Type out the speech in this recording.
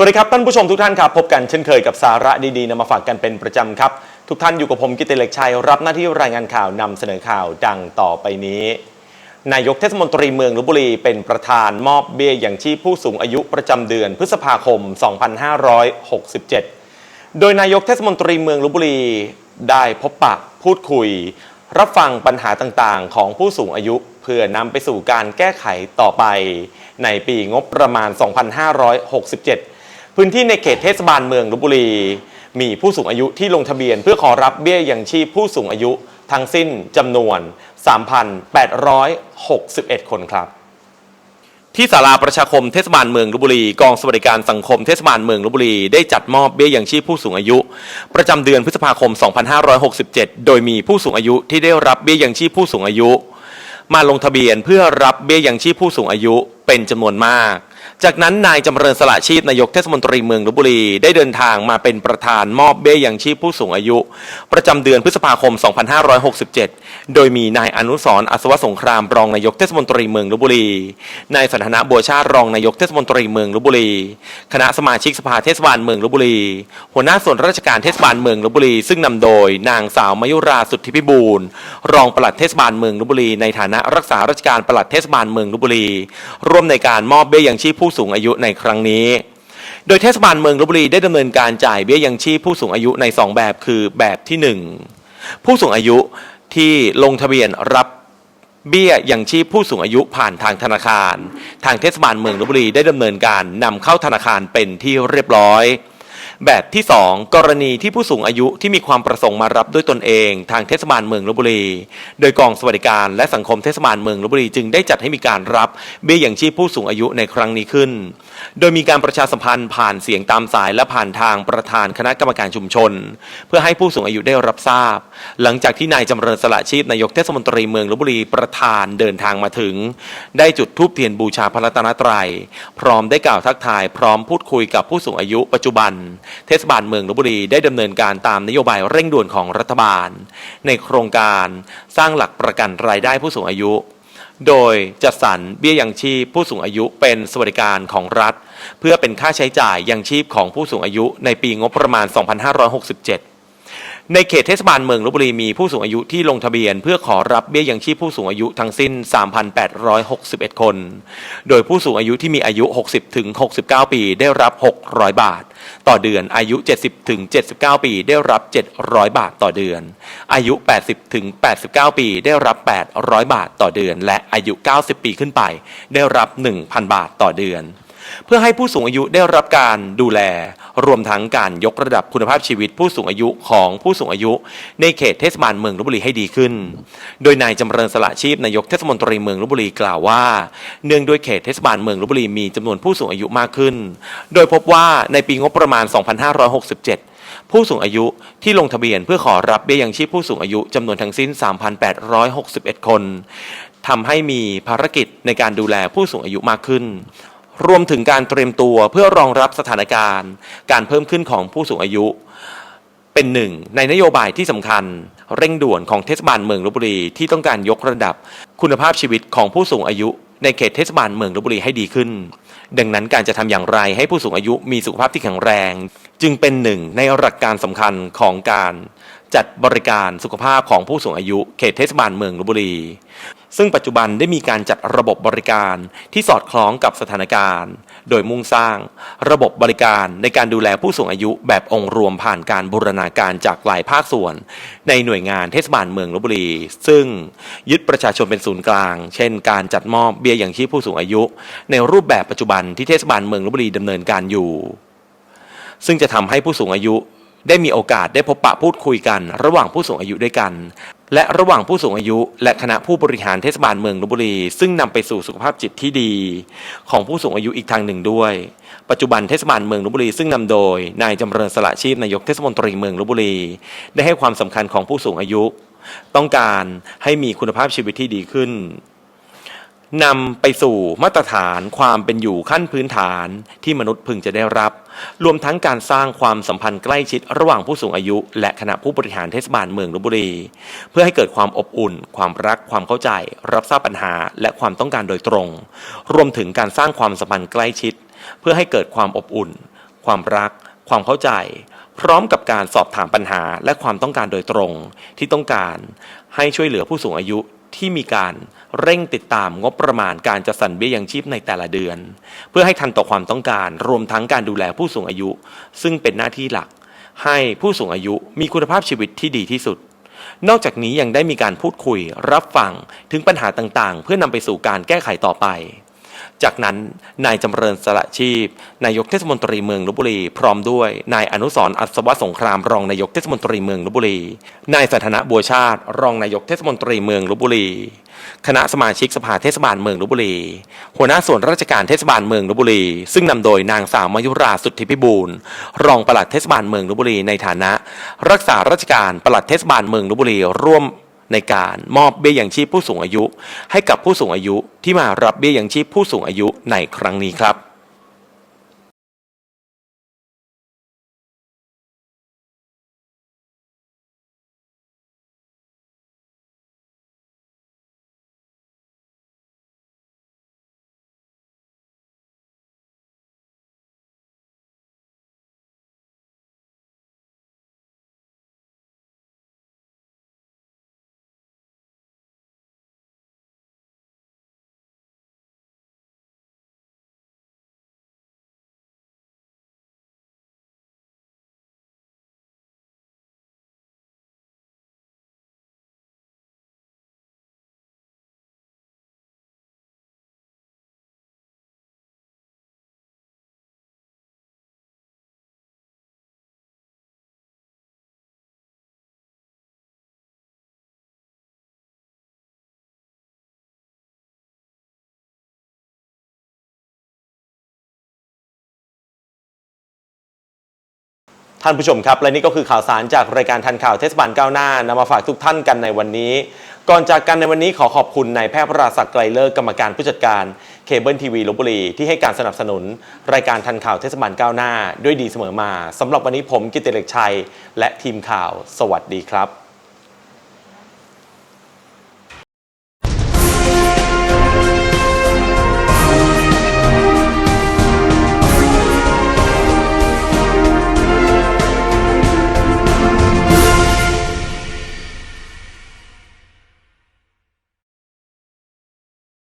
สวัสดีครับท่านผู้ชมทุกท่านครับพบกันเช่นเคยกับสาระดีๆนำมาฝากกันเป็นประจำครับ ทุกท่านอยู่กับผมกิตติเล็กชัยรับหน้าที่รายงานข่าวนำเสนอข่าวดังต่อไปนี้ นายกเทศมนตรีเมืองลบบุรีเป็นประธานมอบเบี้ยอย่างชีพผู้สูงอายุประจำเดือนพฤษภาคม 2567 โดยนายกเทศมนตรีเมืองลบบุรีได้พบปะพูดคุย รับฟังปัญหาต่างๆ ของผู้สูงอายุเพื่อนำไปสู่การแก้ไขต่อไป ในปีงบประมาณ 2567 พื้นที่ในเขตเทศบาลเมืองลบบุรี มีผู้สูงอายุที่ลงทะเบียน เพื่อขอรับเบี้ยยังชีพผู้สูงอายุทั้งสิ้นจำนวน 3,861 คนครับ ที่ศาลาประชาคมเทศบาลเมืองลบบุรี กองสวัสดิการสังคมเทศบาลเมืองลบบุรี ได้จัดมอบเบี้ยยังชีพผู้สูงอายุ ประจำเดือนพฤษภาคม 2567 โดยมีผู้สูงอายุที่ได้รับเบี้ยยังชีพผู้สูงอายุ มาลงทะเบียนเพื่อรับเบี้ยยังชีพผู้สูงอายุเป็นจำนวนมาก จากนั้นนายจำเริญสละชีพนายกเทศมนตรีเมืองลบบุรี ได้เดินทางมาเป็นประธานมอบเบี้ยยังชีพผู้สูงอายุ ประจำเดือนพฤษภาคม 2567 โดยมีนายอนุสรอัศวสงครามรองนายกเทศมนตรีเมืองลบบุรี นายสันทนาบัวชาติรองนายกเทศมนตรีเมืองลบบุรี คณะสมาชิกสภาเทศบาลเมืองลบบุรี หัวหน้าส่วนราชการเทศบาลเมืองลบบุรี ซึ่งนำโดยนางสาวมยุราสุทธิพิบูลรองปลัดเทศบาลเมืองลบบุรี ในฐานะรักษาราชการปลัดเทศบาลเมืองลบบุรีร่วมในการมอบเบี้ยยังชีพผู้สูงอายุในครั้งนี้ โดยเทศบาลเมืองลบบุรีได้ดำเนินการจ่ายเบี้ยยังชีพผู้สูงอายุใน 2 แบบคือแบบที่ 1 ผู้สูงอายุที่ลงทะเบียนรับเบี้ยยังชีพผู้สูงอายุผ่านทางธนาคาร ทางเทศบาลเมืองลบบุรีได้ดำเนินการนำเข้าธนาคารเป็นที่เรียบร้อย แบบที่ 2 กรณีที่ผู้สูงอายุที่มีความประสงค์มารับด้วยตนเอง ทางเทศบาลเมืองลบบุรี โดยกองสวัสดิการและสังคมเทศบาลเมืองลบบุรีจึงได้จัดให้มีการรับเบี้ยอยังชีพผู้สูงอายุในครั้งนี้ขึ้น โดยมีการประชาสัมพันธ์ผ่านเสียงตามสายและผ่านทางประธานคณะกรรมการชุมชน เพื่อให้ผู้สูงอายุได้รับทราบ หลังจากที่นายจำเริญสละชีพนายกเทศมนตรีเมืองลบบุรีประธานเดินทางมาถึง ได้จุดธูปเทียนบูชาพระรัตนตรัย พร้อมได้กล่าวทักทาย พร้อมพูดคุยกับผู้สูงอายุปัจจุบันเทศบาลเมืองลบบุรีได้ดำเนินการตามนโยบายเร่งด่วนของรัฐบาล ในโครงการสร้างหลักประกันรายได้ผู้สูงอายุ โดยจัดสรรเบี้ยยังชีพผู้สูงอายุเป็นสวัสดิการของรัฐ เพื่อเป็นค่าใช้จ่ายยังชีพของผู้สูงอายุในปีงบประมาณ 2567 ในเขตเทศบาลเมืองลบบุรีมีผู้สูงอายุที่ลงทะเบียน เพื่อขอรับเบี้ยยังชีพผู้สูงอายุทั้งสิ้น 3,861 คน โดยผู้สูงอายุที่มีอายุ 60ถึง69 ปีได้รับ 600 บาท ต่อเดือน อายุ 70ถึง79 ปีได้รับ 700 บาทต่อเดือน อายุ 80ถึง89 ปีได้รับ 800 บาทต่อเดือน และอายุ 90 ปีขึ้นไป ได้รับ 1,000 บาทต่อเดือน เพื่อให้ผู้สูงอายุได้รับการดูแล รวมทั้งการยกระดับคุณภาพชีวิตผู้สูงอายุของผู้สูงอายุ ในเขตเทศบาลเมืองลบบุรีให้ดีขึ้น โดยนายจำเริญสละชีพนายกเทศมนตรีเมืองลบบุรีกล่าวว่า เนื่องด้วยเขตเทศบาลเมืองลบบุรีมีจำนวนผู้สูงอายุมากขึ้น โดยพบว่าในปีงบประมาณ 2567ผู้สูงอายุที่ลงทะเบียนเพื่อขอรับเบี้ยยังชีพผู้สูงอายุจำนวนทั้งสิ้น 3,861 คนทำให้มีภารกิจในการดูแลผู้สูงอายุมากขึ้น รวมถึงการเตรียมตัวเพื่อรองรับสถานการณ์ การเพิ่มขึ้นของผู้สูงอายุ เป็นหนึ่งในนโยบายที่สำคัญ เร่งด่วนของเทศบาลเมืองลบบุรีที่ต้องการยกระดับ คุณภาพชีวิตของผู้สูงอายุ ในเขตเทศบาลเมืองลบบุรีให้ดีขึ้น ดังนั้นการจะทำอย่างไรให้ผู้สูงอายุมีสุขภาพที่แข็งแรง จึงเป็นหนึ่งในหลักการสำคัญของการจัดบริการสุขภาพของผู้สูงอายุเขตเทศบาลเมืองลบบุรี ซึ่งปัจจุบันได้มีการจัดระบบบริการที่สอดคล้องกับสถานการณ์ โดยมุ่งสร้างระบบบริการในการดูแลผู้สูงอายุแบบองค์รวมผ่านการบูรณาการจากหลายภาคส่วน ในหน่วยงานเทศบาลเมืองลบบุรี ซึ่งยึดประชาชนเป็นศูนย์กลาง เช่น การจัดมอบเบี้ยอย่างชีพผู้สูงอายุ ในรูปแบบปัจจุบันที่เทศบาลเมืองลบบุรีดำเนินการอยู่ ซึ่งจะทำให้ผู้สูงอายุได้มีโอกาสได้พบปะพูดคุยกัน ระหว่างผู้สูงอายุด้วยกัน และระหว่างผู้สูงอายุ และคณะผู้บริหารเทศบาลเมืองลบบุรี ซึ่งนำไปสู่สุขภาพจิตที่ดี ของผู้สูงอายุอีกทางหนึ่งด้วย ปัจจุบันเทศบาลเมืองลบบุรี ซึ่งนำโดย นายจำเริญสละชีพนายกเทศมนตรีเมืองลบบุรี ได้ให้ความสำคัญของผู้สูงอายุ ต้องการให้มีคุณภาพชีวิตที่ดีขึ้น นำไปสู่มาตรฐานความเป็นอยู่ขั้นพื้นฐานที่มนุษย์พึงจะได้รับ รวมทั้งการสร้างความสัมพันธ์ใกล้ชิดระหว่างผู้สูงอายุ และคณะผู้บริหารเทศบาลเมืองลบบุรี เพื่อให้เกิดความอบอุ่น ความรัก ความเข้าใจ รับทราบปัญหา และความต้องการโดยตรง รวมถึงการสร้างความสัมพันธ์ใกล้ชิด เพื่อให้เกิดความอบอุ่น ความรัก ความเข้าใจ พร้อมกับการสอบถามปัญหา และความต้องการโดยตรง ที่ต้องการให้ช่วยเหลือผู้สูงอายุที่มีการ เร่งติดตามงบประมาณการจัดสรรเบี้ยยังชีพในแต่ละเดือน เพื่อให้ทันต่อความต้องการ รวมทั้งการดูแลผู้สูงอายุ ซึ่งเป็นหน้าที่หลัก ให้ผู้สูงอายุมีคุณภาพชีวิตที่ดีที่สุด นอกจากนี้ยังได้มีการพูดคุย รับฟังถึงปัญหาต่างๆ เพื่อนำไปสู่การแก้ไขต่อไป จากนั้นนายจำเริญสละชีพ นายกเทศมนตรีเมืองลบบุรี พร้อมด้วยนายอนุสรอัศวสงครามรองนายกเทศมนตรีเมืองลบบุรี นายสันทนะบัวชาติ รองนายกเทศมนตรีเมืองลบบุรี คณะสมาชิกสภาเทศบาลเมืองลบบุรี หัวหน้าส่วนราชการเทศบาลเมืองลบบุรี ซึ่งนำโดยนางสาวมายุราสุทธิพิบูลรองปลัดเทศบาลเมืองลบบุรีในฐานะ รักษาราชการปลัดเทศบาลเมืองลบบุรีร่วม ในการมอบเบี้ยยังชีพผู้สูงอายุ ให้กับผู้สูงอายุที่มารับเบี้ยยังชีพผู้สูงอายุในครั้งนี้ครับ ท่านผู้ชมครับ และนี่ก็คือข่าวสารจากรายการทันข่าวเทศบาลก้าวหน้านำมาฝากทุกท่านกันในวันนี้ ก่อนจากกันในวันนี้ขอขอบคุณนายแพทย์พระราศักดิ์ไกลเลิกกรรมการผู้จัดการเคเบิลทีวีลบบุรีที่ให้การสนับสนุน รายการทันข่าวเทศบาลก้าวหน้า ด้วยดีเสมอมาสำหรับวันนี้ผมกิตติเล็กชัย และทีมข่าว สวัสดีครับ